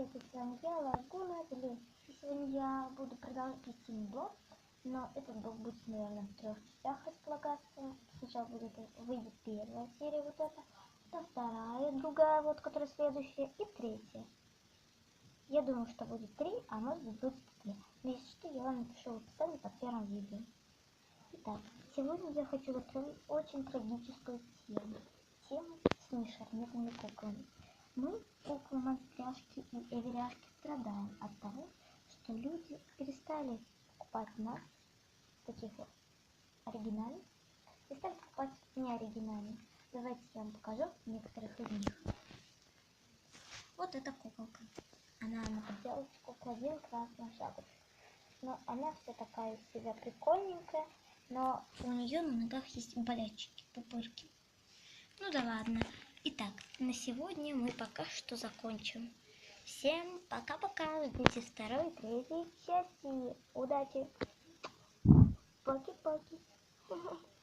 привет, с вами я, Лагуна, или сегодня я буду продолжать Steam блог, но этот блог будет, наверное, в трех частях располагаться. Сначала будет, выйдет первая серия вот эта, потом вторая, другая вот, которая следующая, и третья. Я думаю, что будет три, а может быть будет четыре. Но если что, я вам напишу в описании под первым видео. Итак, сегодня я хочу затронуть очень трагическую тему. Тему с нешармирными куклами. Мы, куклы монстряшки и эверяшки, страдаем от того, что люди перестали покупать нас, таких вот оригинальных, и стали покупать неоригинальных. Давайте я вам покажу некоторых из них. Вот эта куколка. Она на поделке кукла один красный шапочка. Но она вся такая из себя прикольненькая, но у нее на ногах есть болячки, пупырки. Ну да ладно. Итак, на сегодня мы пока что закончим. Всем пока-пока. Ждите второй третьей части. Удачи. Поки-поки.